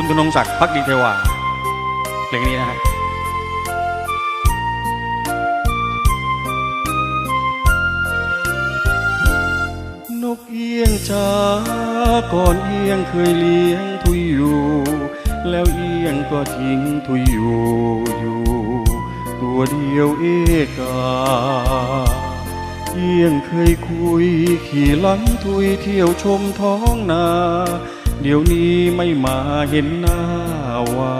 คุณธนงศักดิ์พักดีเทวาเพลงนี้นะฮะนกเอียงจ้าก่อนเอียงเคยเลี้ยงทุยอยู่ แล้วเอียงก็ทิ้งทุยอยู่อยู่ ตัวเดียวเอกาเอียงเคยคุยขี่หลังทุยเที่ยวชมท้องนา เดี๋ยวนี้ไม่มาเห็นหน้าว่า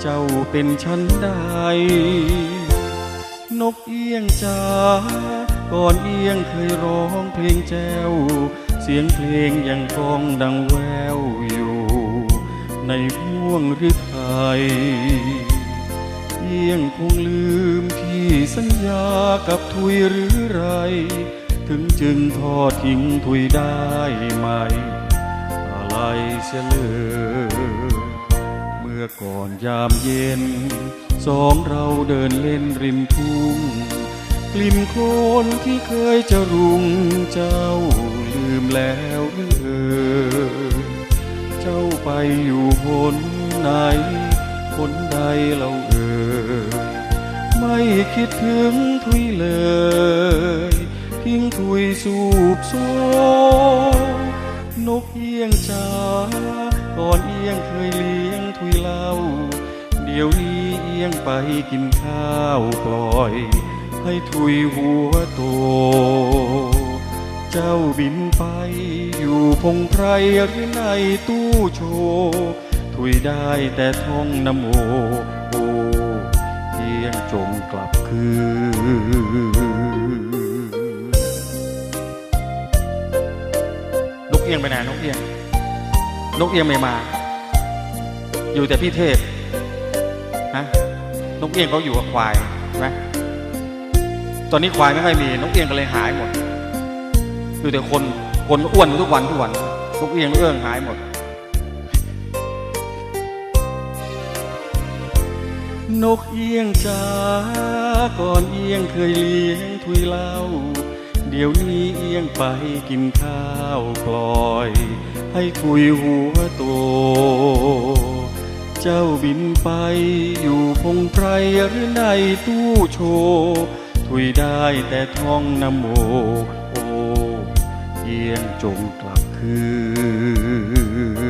เจ้าเป็นฉันใด นกเอียงจ้าก่อนเอียงเคยร้องเพลงแจ้ว เสียงเพลงยังก้องดังแววอยู่ ในห่วงฤทัยเอียงคงลืมที่สัญญากับทุยหรือไร ถึงจึงทอดทิ้งทุยได้ไหม ไรเสียเลย เมื่อก่อนยามเย็น สองเราเดินเล่นริมทุ่ง กลิ่นโคลนที่เคยจะรุงเจ้าลืมแล้วหรือเอ่ยเจ้าไปอยู่หนไหนหนใดเราเอ่ยไม่คิดถึงทุยเลย ทิ้งทุยสูบโซ นกเอียงจ้าก่อนเอียงเคยเลี้ยงทุยเล่า เดี๋ยวนี้เอียงไปกินข้าวปล่อย ให้ทุยหัวโต เจ้าบินไปอยู่พงไพรหรือในตู้โชว์ทุยได้แต่ท่องนโมโอเอียงจงกลับคืน เอียงไปไหนนกเอียง นกเอียงไม่มา อยู่แต่พี่เทพฮะนกเอียงเขาอยู่กับควายใช่ไหมตอนนี้ควายไม่ค่อยมี นกเอียงก็เลยหายหมด อยู่แต่คนคนอ้วนทุกวันทุกวันนกเอียงเอื้องหายหมด นกเอียงจ้าก่อนเอียงเคยเลี้ยงทุยเล่า เดี๋ยวนี้เอียงไปกินข้าวปลอย ให้ทุยหัวโต เจ้าบินไปอยู่พงไพรหรือในตู้โชว์ทุยได้แต่ท่องนโมโอเอียงจงกลับคืน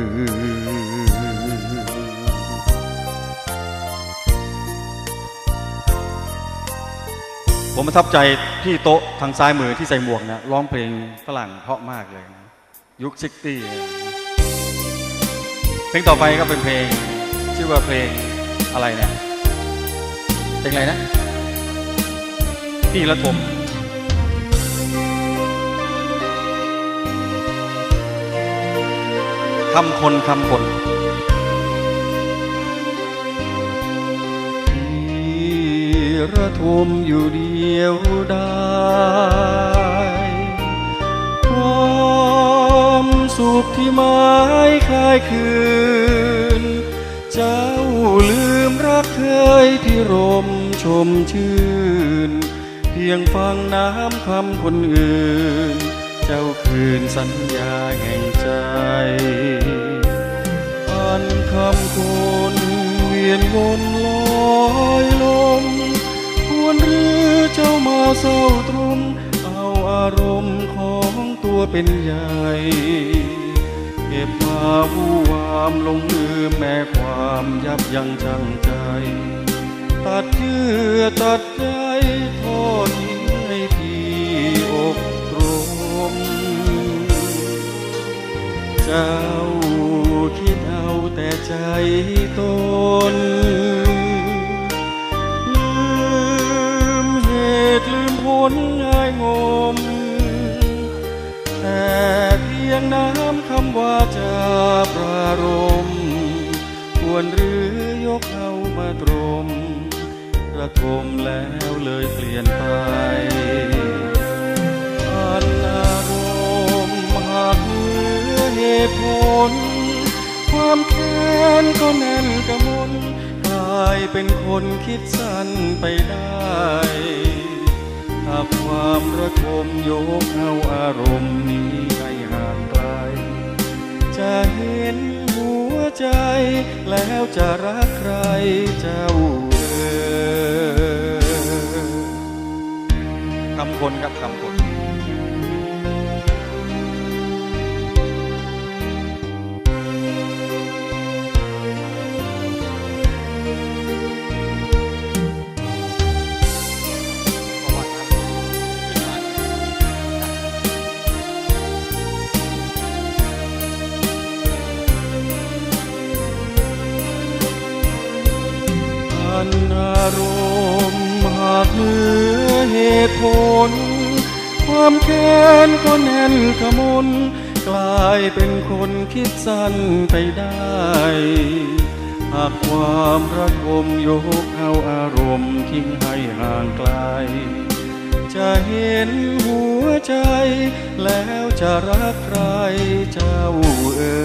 ผมประทับใจพี่โต๊ะทางซ้ายมือที่ใส่หมวกนะร้องเพลงฝรั่งเพราะมากเลยนะยุคซิกตี้เพลงต่อไปก็เป็นเพลง ชื่อว่าเพลงอะไรเนี่ยเพลงอะไรนะ พี่ละทมคำคนคำคน ระทมอยู่เดียวได้ความสุขที่ไม้คลายคืน เจ้าลืมรักเคยที่รมชมชื่น เพียงฟังน้ำคำคนอื่น เจ้าคืนสัญญาแห่งใจอ่านคำคนเวียนวนลอยลม เจ้ามาเศร้าตรมเอาอารมณ์ของตัวเป็นใหญ่เก็บมาผู้วามลงลืมแม้ความยับยั้งชั่งใจ ตัดเยื่อตัดใจทอดทิ้งให้พี่อกตรม เจ้าคิดเอาแต่ใจตน ลืมผลง่ายงม แต่เพียงน้ำคำว่าจะปรารม ควรหรือยกเอามาตรมระทมแล้วเลยเปลี่ยนไปอ่านอารมณ์หากเหลือเหตุผล ความแค้นก็แน่นกระมนกลายเป็นคนคิดสั้นไปได้ ถ้าความระทมยกเอาอารมณ์นี้ให้ห่างไกล จะเห็นหัวใจ แล้วจะรักใครเจ้าเอ๋ยคำคนครับคำคน ตุผล ความแค้นก็แน่นขมนกลายเป็นคนคิดสั้นไปได้ หากความรักมยกเอาอารมณ์ทิ้งให้ห่างไกล จะเห็นหัวใจ แล้วจะรักใครเจ้าเอ๋